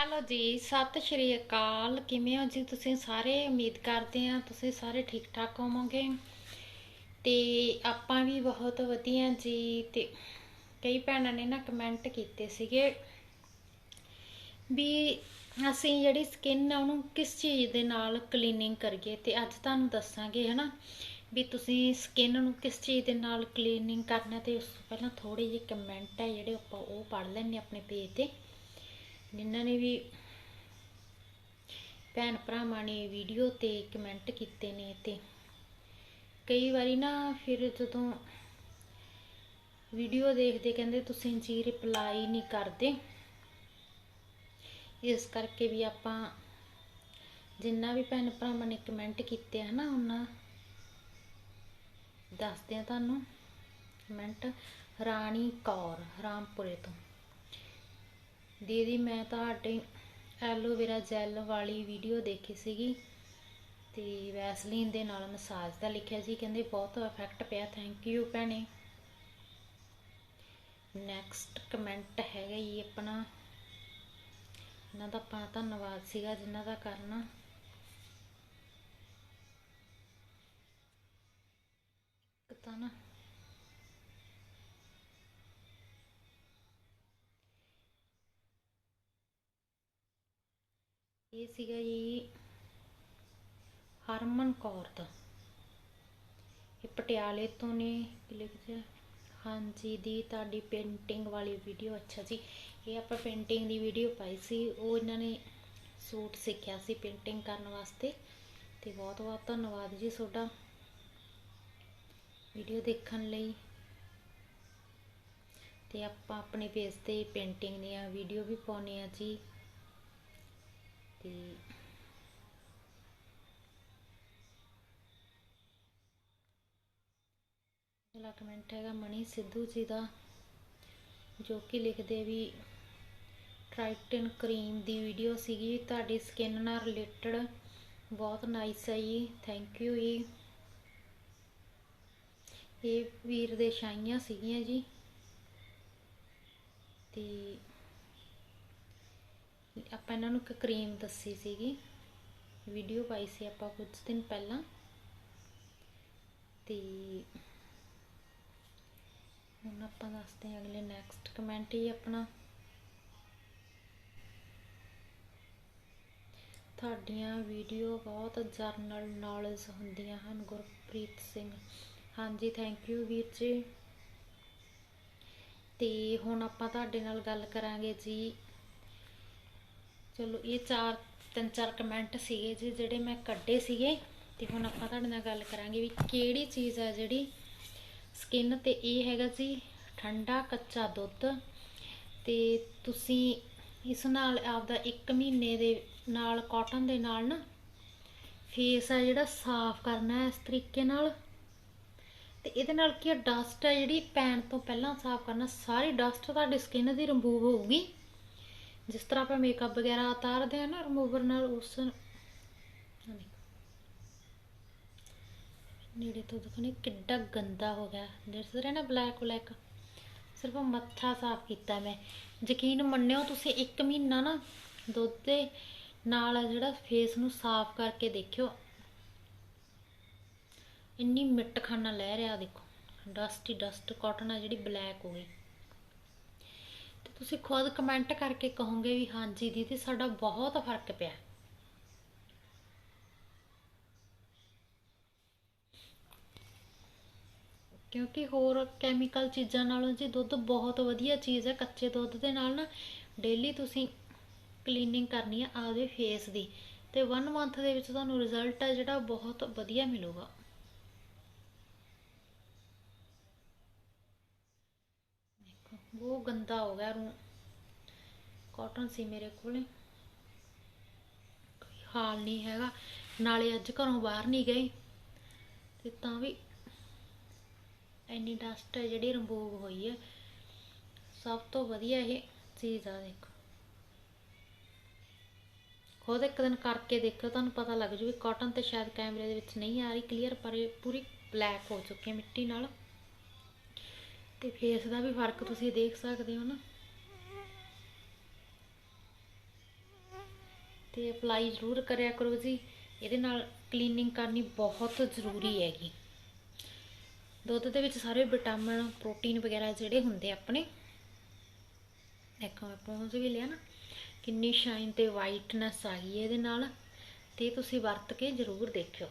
Hello ਜੀ, ਸਤਿ ਸ਼੍ਰੀ ਅਕਾਲ। ਕਿਵੇਂ ਹੋ ਜੀ ਤੁਸੀਂ ਸਾਰੇ? ਉਮੀਦ ਕਰਦੇ ਆ ਤੁਸੀਂ ਸਾਰੇ ਠੀਕ ਠਾਕ ਹੋਵੋਗੇ। ਤੇ ਆਪਾਂ ਵੀ ਬਹੁਤ ਵਧੀਆ ਜੀ ਤੇ ਕਈ ਭੈਣਾਂ ਨੇ ਨਾ ਕਮੈਂਟ ਕੀਤੇ ਸੀਗੇ ਵੀ ਅਸੀਂ ਜਿਹੜੀ ਸਕਿਨ ਆ ਉਹਨੂੰ ਕਿਸ ਚੀਜ਼ ਦੇ ਨਾਲ ਕਲੀਨਿੰਗ ਕਰੀਏ ਤੇ ਅੱਜ ਤੁਹਾਨੂੰ ਦੱਸਾਂਗੇ ਹਨਾ ਵੀ ਤੁਸੀਂ ਸਕਿਨ ਨੂੰ ਕਿਸ ਚੀਜ਼ ਦੇ ਨਾਲ ਕਲੀਨਿੰਗ ਕਰਨਾ ਤੇ ਉਸ ਤੋਂ ਪਹਿਲਾਂ ਥੋੜੇ ਜਿਹੇ ਕਮੈਂਟ ਹੈ ਜਿਹੜੇ ਆਪਾਂ ਉਹ ਪੜ੍ਹ ਲੈਣੇ ਆਪਣੇ ਪੇਜ ਤੇ। ਜਿਨ੍ਹਾਂ ਨੇ ਵੀ ਭੈਣ ਭਰਾਵਾਂ ਨੇ ਵੀਡੀਓ ਤੇ ਕਮੈਂਟ ਕੀਤੇ ਨੇ ਤੇ ਕਈ ਵਾਰੀ ਨਾ ਫਿਰ ਜਦੋਂ ਵੀਡੀਓ ਦੇਖਦੇ ਕਹਿੰਦੇ ਤੁਸੀਂ ਜੀ ਰਿਪਲਾਈ ਨਹੀਂ ਕਰਦੇ। ਇਸ ਕਰਕੇ ਵੀ ਆਪਾਂ ਜਿੰਨਾ ਵੀ ਭੈਣ ਭਰਾਵਾਂ ਨੇ ਕਮੈਂਟ ਕੀਤੇ ਹਨਾ ਉਹਨਾਂ ਦੱਸਦੇ ਆ ਤੁਹਾਨੂੰ। ਕਮੈਂਟ ਰਾਣੀ ਕੌਰ, ਰਾਮਪੁਰੇ ਤੋਂ। ਦੀਦੀ, ਮੈਂ ਤੁਹਾਡੇ ਐਲੋਵੇਰਾ ਜੈਲ ਵਾਲੀ ਵੀਡੀਓ ਦੇਖੀ ਸੀਗੀ ਤੇ ਵੈਸਲੀਨ ਦੇ ਨਾਲ ਮਸਾਜ ਦਾ ਲਿਖਿਆ ਸੀ, ਕਹਿੰਦੇ ਬਹੁਤ ਇਫੈਕਟ ਪਿਆ ਥੈਂਕ ਯੂ ਭੈਣੇ। ਨੈਕਸਟ ਕਮੈਂਟ ਹੈਗਾ ਜੀ ਆਪਣਾ। ਇਹਨਾਂ ਦਾ ਆਪਣਾ ਧੰਨਵਾਦ ਸੀਗਾ ਜਿਨ੍ਹਾਂ ਦਾ ਕਰਨਾ। ਤਾਂ ਨਾ ਇਹ ਸੀਗਾ ਜੀ ਹਰਮਨ ਕੌਰ ਦਾ। ਇਹ ਪਟਿਆਲੇ ਤੋਂ ਨੇ, ਕੀ ਹਾਂਜੀ ਦੀ ਤੁਹਾਡੀ ਪੇਂਟਿੰਗ ਵਾਲੀ ਵੀਡੀਓ ਅੱਛਾ ਜੀ। ਇਹ ਆਪਾਂ ਪੇਂਟਿੰਗ ਦੀ ਵੀਡੀਓ ਪਾਈ ਸੀ। ਉਹ ਇਹਨਾਂ ਨੇ ਸੂਟ ਸਿੱਖਿਆ ਸੀ ਪੇਂਟਿੰਗ ਕਰਨ ਵਾਸਤੇ। ਤੇ ਬਹੁਤ ਬਹੁਤ ਧੰਨਵਾਦ ਜੀ ਤੁਹਾਡਾ ਵੀਡੀਓ ਦੇਖਣ ਲਈ। ਤੇ ਆਪਾਂ ਆਪਣੇ ਪੇਜ ਤੇ ਪੇਂਟਿੰਗ ਦੀਆਂ ਵੀਡੀਓ ਵੀ ਪਾਉਣੇ ਆ ਜੀ। ਤੇ ਅਗਲਾ ਕਮੈਂਟ ਹੈਗਾ ਮਣੀ ਸਿੱਧੂ ਜੀ ਦਾ, ਜੋ ਕਿ ਲਿਖਦੇ ਵੀ ਟ੍ਰਾਈਟਨ ਕਰੀਮ ਦੀ ਵੀਡੀਓ ਸੀਗੀ। ਤੁਹਾਡੀ ਸਕਿਨ ਨਾਲ ਰਿਲੇਟਡ ਬਹੁਤ ਨਾਈਸ ਹੈ ਜੀ। ਥੈਂਕ ਯੂ ਜੀ। ਇਹ ਵੀਰ ਦੇ ਛਾਈਆਂ ਸੀਗੀਆਂ ਜੀ। ਤੇ ਆਪਾਂ ਇਹਨਾਂ ਨੂੰ ਇੱਕ ਕਰੀਮ ਦੱਸੀ ਸੀਗੀ। ਵੀਡੀਓ ਪਾਈ ਸੀ ਆਪਾਂ ਕੁਝ ਦਿਨ ਪਹਿਲਾਂ। ਤੇ ਹੁਣ ਆਪਾਂ ਦੱਸਦੇ ਹਾਂ ਅਗਲੇ ਨੈਕਸਟ ਕਮੈਂਟ ਹੀ ਆਪਣਾ। ਤੁਹਾਡੀਆਂ ਵੀਡੀਓ ਬਹੁਤ ਜਰਨਲ ਨੌਲੇਜ ਹੁੰਦੀਆਂ ਹਨ, ਗੁਰਪ੍ਰੀਤ ਸਿੰਘ। ਹਾਂਜੀ ਥੈਂਕ ਯੂ ਵੀਰ ਜੀ। ਤੇ ਹੁਣ ਆਪਾਂ ਤੁਹਾਡੇ ਨਾਲ ਗੱਲ ਕਰਾਂਗੇ ਜੀ। ਚਲੋ, ਇਹ ਚਾਰ, ਤਿੰਨ ਚਾਰ ਕਮੈਂਟ ਸੀਗੇ ਜੀ, ਜਿਹੜੇ ਮੈਂ ਕੱਢੇ ਸੀਗੇ। ਤੇ ਹੁਣ ਆਪਾਂ ਤੁਹਾਡੇ ਨਾਲ ਗੱਲ ਕਰਾਂਗੇ ਵੀ ਕਿਹੜੀ ਚੀਜ਼ ਆ ਜਿਹੜੀ ਸਕਿਨ ਤੇ ਇਹ ਹੈਗਾ ਜੀ, ਠੰਡਾ ਕੱਚਾ ਦੁੱਧ। ਤੇ ਤੁਸੀਂ ਇਸ ਨਾਲ ਆਪਦਾ 1 ਮਹੀਨੇ ਦੇ ਨਾਲ ਕਾਟਨ ਦੇ ਨਾਲ ਨਾ ਫੇਸ ਆ ਜਿਹੜਾ ਸਾਫ਼ ਕਰਨਾ ਇਸ ਤਰੀਕੇ ਨਾਲ। ਤੇ ਇਹਦੇ ਨਾਲ ਕੀ ਡਸਟ ਹੈ ਜਿਹੜੀ, ਪੈਣ ਤੋਂ ਪਹਿਲਾਂ ਸਾਫ਼ ਕਰਨਾ, ਸਾਰੀ ਡਸਟ ਤੁਹਾਡੀ ਸਕਿਨ ਦੀ ਰਿਮੂਵ ਹੋਊਗੀ। ਜਿਸ ਤਰ੍ਹਾਂ ਆਪਾਂ ਮੇਕਅਪ ਵਗੈਰਾ ਉਤਾਰਦੇ ਆ ਨਾ ਰਿਮੂਵਰ ਨਾਲ ਉਸ ਨੇੜੇ ਤੋਂ ਦੇਖਣੇ ਕਿੱਡਾ ਗੰਦਾ ਹੋ ਗਿਆ। ਦਿਸ ਰਿਹਾ ਨਾ ਬਲੈਕ ਬਲੈਕ ਸਿਰਫ ਮੱਥਾ ਸਾਫ਼ ਕੀਤਾ ਮੈਂ। ਯਕੀਨ ਮੰਨਿਓ ਤੁਸੀਂ 1 ਮਹੀਨਾ ਨਾ ਦੁੱਧ ਦੇ ਨਾਲ ਜਿਹੜਾ ਫੇਸ ਨੂੰ ਸਾਫ਼ ਕਰਕੇ ਦੇਖਿਓ। ਇੰਨੀ ਮਿੱਟ ਖਾਨਾ ਲੈ ਰਿਹਾ ਦੇਖੋ। ਡਸਟ ਹੀ ਡਸਟ ਕਾਟਨ ਆ ਜਿਹੜੀ ਬਲੈਕ ਹੋ ਗਈ। ਤੁਸੀਂ ਖੁਦ ਕਮੈਂਟ ਕਰਕੇ ਕਹੋਗੇ ਵੀ ਹਾਂਜੀ ਦੀਦੀ, ਸਾਡਾ ਬਹੁਤ ਫ਼ਰਕ ਪਿਆ। ਕਿਉਂਕਿ ਹੋਰ ਕੈਮੀਕਲ ਚੀਜ਼ਾਂ ਨਾਲੋਂ ਜੀ ਦੁੱਧ ਬਹੁਤ ਵਧੀਆ ਚੀਜ਼ ਹੈ, ਕੱਚੇ ਦੁੱਧ ਦੇ ਨਾਲ ਨਾ ਡੇਲੀ ਤੁਸੀਂ ਕਲੀਨਿੰਗ ਕਰਨੀ ਆ ਆਪਦੇ ਫੇਸ ਦੀ। ਤੇ 1 ਮੰਥ ਦੇ ਵਿੱਚ ਤੁਹਾਨੂੰ ਰਿਜ਼ਲਟ ਹੈ ਜਿਹੜਾ ਬਹੁਤ ਵਧੀਆ ਮਿਲੂਗਾ। ਦੇਖੋ ਉਹ ਗੰਦਾ ਹੋ ਗਿਆ ਰੂ ਕਾਟਨ ਸੀ ਮੇਰੇ ਕੋਲੇ। ਕੋਈ ਹਾਲ ਨਹੀਂ ਹੈਗਾ। ਨਾਲੇ ਅੱਜ ਘਰੋਂ ਬਾਹਰ ਨਹੀਂ ਗਏ। ਤੇ ਤਾਂ ਵੀ ਇੰਨੀ ਡਸਟ ਹੈ ਜਿਹੜੀ ਰਿਮੂਵ ਹੋਈ ਹੈ। ਸਭ ਤੋਂ ਵਧੀਆ ਇਹ ਚੀਜ਼ ਆ ਦੇਖੋ। ਖੁਦ ਇੱਕ ਦਿਨ ਕਰਕੇ ਦੇਖੋ ਤੁਹਾਨੂੰ ਪਤਾ ਲੱਗ ਜੂ ਵੀ ਕਾਟਨ ਤੇ ਸ਼ਾਇਦ ਕੈਮਰੇ ਦੇ ਵਿੱਚ ਨਹੀਂ ਆ ਰਹੀ। ਕਲੀਅਰ ਪਰ ਇਹ ਪੂਰੀ ਬਲੈਕ ਹੋ ਚੁੱਕੀ ਹੈ ਮਿੱਟੀ ਨਾਲ। ਤੇ ਫੇਸ ਦਾ ਵੀ ਫ਼ਰਕ ਤੁਸੀਂ ਦੇਖ ਸਕਦੇ ਹੋ ਨਾ। ਤੇ ਅਪਲਾਈ ਜ਼ਰੂਰ ਕਰਿਆ ਕਰੋ ਜੀ। ਇਹਦੇ ਨਾਲ ਕਲੀਨਿੰਗ ਕਰਨੀ ਬਹੁਤ ਜ਼ਰੂਰੀ ਹੈਗੀ। ਦੁੱਧ ਦੇ ਵਿੱਚ ਸਾਰੇ ਵਿਟਾਮਿਨ ਪ੍ਰੋਟੀਨ ਵਗੈਰਾ ਜਿਹੜੇ ਹੁੰਦੇ ਆਪਣੇ। ਦੇਖੋ ਮੈਂ ਪਹੁੰਚ ਵੀ ਲਿਆ ਨਾ ਕਿੰਨੀ ਸ਼ਾਈਨ ਤੇ ਵਾਈਟਨੈਸ ਆ ਗਈ ਇਹਦੇ ਨਾਲ। ਤੇ ਤੁਸੀਂ ਵਰਤ ਕੇ ਜ਼ਰੂਰ ਦੇਖਿਓ।